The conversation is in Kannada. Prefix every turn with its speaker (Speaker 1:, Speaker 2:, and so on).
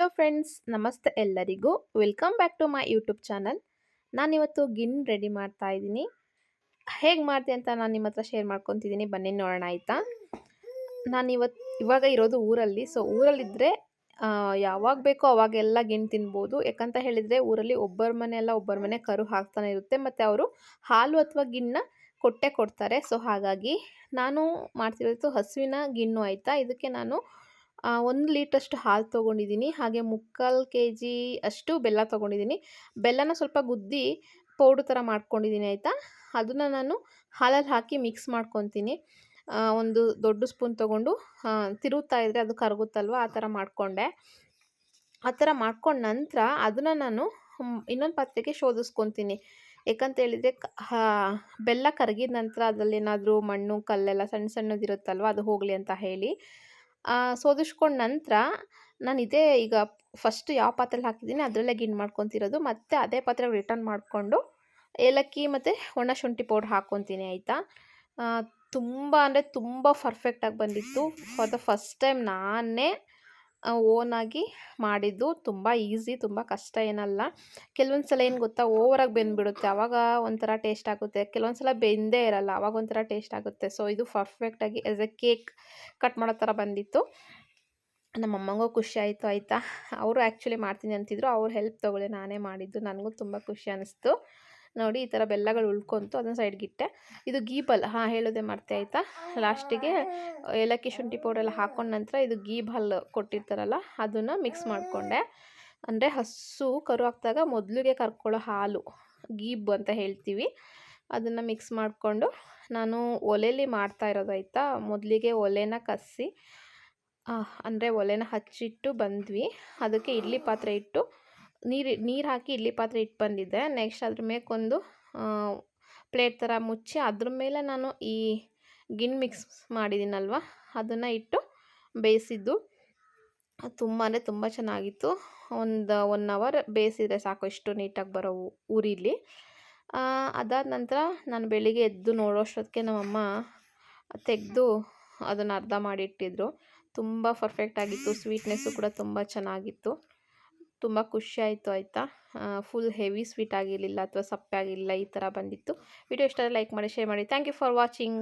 Speaker 1: ಹಲೋ ಫ್ರೆಂಡ್ಸ್, ನಮಸ್ತೆ ಎಲ್ಲರಿಗೂ. Welcome back to my YouTube channel. ನಾನಿವತ್ತು ಗಿನ್ ರೆಡಿ ಮಾಡ್ತಾ ಇದ್ದೀನಿ. ಹೇಗೆ ಮಾಡ್ತೆ ಅಂತ ನಾನು ನಿಮ್ಮ ಹತ್ರ ಶೇರ್ ಮಾಡ್ಕೊತಿದ್ದೀನಿ. ಬನ್ನಿ ನೋಡೋಣ ಆಯಿತಾ? ನಾನು ಇವತ್ತು ಇವಾಗ ಇರೋದು ಊರಲ್ಲಿ. ಸೊ ಊರಲ್ಲಿದ್ದರೆ ಯಾವಾಗ ಬೇಕೋ ಅವಾಗೆಲ್ಲ ಗಿಣ್ ತಿನ್ಬೋದು. ಯಾಕಂತ ಹೇಳಿದರೆ, ಊರಲ್ಲಿ ಒಬ್ಬರ ಮನೆ ಎಲ್ಲ ಒಬ್ಬರ ಮನೆ ಕರು ಹಾಕ್ತಾನೆ ಇರುತ್ತೆ. ಮತ್ತು ಅವರು ಹಾಲು ಅಥವಾ ಗಿಣ್ಣ ಕೊಟ್ಟೆ ಕೊಡ್ತಾರೆ. ಸೊ, ಹಾಗಾಗಿ ನಾನು ಮಾಡ್ತಿರೋದು ಹಸುವಿನ ಗಿಣ್ಣು ಆಯಿತಾ? ಇದಕ್ಕೆ ನಾನು ಒಂದು ಲೀಟ್ರಷ್ಟು ಹಾಲು ತೊಗೊಂಡಿದ್ದೀನಿ ಹಾಗೆ ಮುಕ್ಕಾಲು ಕೆ ಜಿ ಅಷ್ಟು ಬೆಲ್ಲ ತೊಗೊಂಡಿದ್ದೀನಿ ಬೆಲ್ಲನ ಸ್ವಲ್ಪ ಗುದ್ದಿ ಪೌಡ್ರ್ ಥರ ಮಾಡ್ಕೊಂಡಿದ್ದೀನಿ ಆಯಿತಾ? ಅದನ್ನು ನಾನು ಹಾಲಲ್ಲಿ ಹಾಕಿ ಮಿಕ್ಸ್ ಮಾಡ್ಕೊತೀನಿ. ಒಂದು ದೊಡ್ಡ ಸ್ಪೂನ್ ತೊಗೊಂಡು ತಿರುಗ್ತಾ ಇದ್ದರೆ ಅದು ಕರಗುತ್ತಲ್ವ? ಆ ಥರ ಮಾಡಿಕೊಂಡೆ. ಆ ಥರ ಮಾಡ್ಕೊಂಡ ನಂತರ ಅದನ್ನು ನಾನು ಇನ್ನೊಂದು ಪಾತ್ರೆಗೆ ಶೋಧಿಸ್ಕೊತೀನಿ. ಯಾಕಂತ ಹೇಳಿದರೆ ಬೆಲ್ಲ ಕರಗಿದ ನಂತರ ಅದರಲ್ಲಿ ಏನಾದರೂ ಮಣ್ಣು, ಕಲ್ಲೆಲ್ಲ ಸಣ್ಣ ಸಣ್ಣದಿರುತ್ತಲ್ವ ಅದು ಹೋಗಲಿ ಅಂತ ಹೇಳಿ. ಸೋದಿಸ್ಕೊಂಡ ನಂತರ ನಾನು ಇದೇ ಈಗ ಫಸ್ಟ್ ಯಾವ ಪಾತ್ರೆಲಿ ಹಾಕಿದ್ದೀನಿ ಅದರಲ್ಲೇ ಗಿನ್ ಮಾಡ್ಕೊತಿರೋದು. ಮತ್ತು ಅದೇ ಪಾತ್ರೆ ರಿಟರ್ನ್ ಮಾಡಿಕೊಂಡು ಏಲಕ್ಕಿ ಮತ್ತು ಒಣ ಶುಂಠಿ ಪೌಡ್ರ್ ಹಾಕ್ಕೊತೀನಿ ಆಯಿತಾ? ತುಂಬ ಅಂದರೆ ತುಂಬ ಫರ್ಫೆಕ್ಟಾಗಿ ಬಂದಿತ್ತು. ಫಾರ್ ದ ಫಸ್ಟ್ ಟೈಮ್ ನಾನೇ ಓನಾಗಿ ಮಾಡಿದ್ದು ತುಂಬ ಈಸಿ, ತುಂಬ ಕಷ್ಟ ಏನಲ್ಲ. ಕೆಲವೊಂದು ಸಲ ಏನು ಗೊತ್ತಾ ಓವರಾಗಿ ಬೆಂದ್ಬಿಡುತ್ತೆ. ಆವಾಗ ಒಂಥರ ಟೇಸ್ಟ್ ಆಗುತ್ತೆ. ಕೆಲವೊಂದು ಸಲ ಬೆಂದೇ ಇರಲ್ಲ ಆವಾಗ ಒಂಥರ ಟೇಸ್ಟ್ ಆಗುತ್ತೆ. ಸೊ ಇದು ಪರ್ಫೆಕ್ಟಾಗಿ ಆ್ಯಸ್ ಎ ಕೇಕ್ ಕಟ್ ಮಾಡೋ ಥರ ಬಂದಿತ್ತು. ನಮ್ಮ ಅಮ್ಮಂಗೂ ಖುಷಿ ಆಯಿತು, ಆಯಿತಾ? ಅವರು ಆ್ಯಕ್ಚುಲಿ ಮಾಡ್ತೀನಿ ಅಂತಿದ್ರು. ಅವ್ರ ಹೆಲ್ಪ್ ತೊಗೊಳ್ಳಿ, ನಾನೇ ಮಾಡಿದ್ದು. ನನಗೂ ತುಂಬ ಖುಷಿ ಅನ್ನಿಸ್ತು ನೋಡಿ ಈ ಥರ ಬೆಲ್ಲಗಳು ಉಳ್ಕೊಂತು ಅದನ್ನು ಸೈಡ್ಗಿಟ್ಟೆ ಇದು ಗೀಬಲ್ ಹಾಂ, ಹೇಳೋದೇ ಮಾಡ್ತೆ ಆಯಿತಾ? ಲಾಸ್ಟಿಗೆ ಏಲಕ್ಕಿ ಶುಂಠಿ ಪೌಡ್ರೆಲ್ಲ ಹಾಕೊಂಡ ನಂತರ ಇದು ಗೀಬಲ್ ಕೊಟ್ಟಿರ್ತಾರಲ್ಲ, ಅದನ್ನು ಮಿಕ್ಸ್ ಮಾಡಿಕೊಂಡೆ. ಅಂದರೆ ಹಸು ಕರು ಹಾಕಿದಾಗ ಮೊದಲಿಗೆ ಕರ್ಕೊಳ್ಳೋ ಹಾಲು ಗೀಬ್ ಅಂತ ಹೇಳ್ತೀವಿ. ಅದನ್ನು ಮಿಕ್ಸ್ ಮಾಡಿಕೊಂಡು ನಾನು ಒಲೆಯಲ್ಲಿ ಮಾಡ್ತಾ ಇರೋದು ಆಯಿತಾ? ಮೊದಲಿಗೆ ಒಲೆನ ಕಸಿ ಅಂದರೆ ಒಲೆನ ಹಚ್ಚಿಟ್ಟು ಬಂದ್ವಿ. ಅದಕ್ಕೆ ಇಡ್ಲಿ ಪಾತ್ರೆ ಇಟ್ಟು ನೀರು ನೀರು ಹಾಕಿ ಇಡ್ಲಿ ಪಾತ್ರೆ ಇಟ್ಟು ಬಂದಿದ್ದೆ. ನೆಕ್ಸ್ಟ್ ಅದ್ರ ಮೇಕೊಂದು ಪ್ಲೇಟ್ ಥರ ಮುಚ್ಚಿ ಅದ್ರ ಮೇಲೆ ನಾನು ಈ ಗಿಣ್ ಮಿಕ್ಸ್ ಮಾಡಿದ್ದೀನಲ್ವ ಅದನ್ನು ಇಟ್ಟು ಬೇಯಿಸಿದ್ದು. ತುಂಬಾ ತುಂಬ ಚೆನ್ನಾಗಿತ್ತು. ಒಂದು ಒನ್ ಅವರ್ ಬೇಯಿಸಿದರೆ ಸಾಕು ಇಷ್ಟು ನೀಟಾಗಿ ಬರೋ ಊರಿಲಿ ಅದಾದ ನಂತರ ನಾನು ಬೆಳಿಗ್ಗೆ ಎದ್ದು ನೋಡೋಷ್ಟೊತ್ತಿಗೆ ನಮ್ಮಮ್ಮ ತೆಗೆದು ಅದನ್ನು ಅರ್ಧ ಮಾಡಿಟ್ಟಿದ್ರು. ತುಂಬ ಪರ್ಫೆಕ್ಟಾಗಿತ್ತು ಸ್ವೀಟ್ನೆಸ್ಸು ಕೂಡ ತುಂಬ ಚೆನ್ನಾಗಿತ್ತು. ತುಂಬ ಖುಷಿ ಆಯಿತು ಆಯಿತಾ? ಫುಲ್ ಹೆವಿ ಸ್ವೀಟ್ ಆಗಿರಲಿಲ್ಲ ಅಥವಾ ಸಪ್ಪೆ ಆಗಿರಲಿಲ್ಲ ಈ ಥರ ಬಂದಿತ್ತು. ವಿಡಿಯೋ ಇಷ್ಟ ಲೈಕ್ ಮಾಡಿ ಶೇರ್ ಮಾಡಿ. Thank you for watching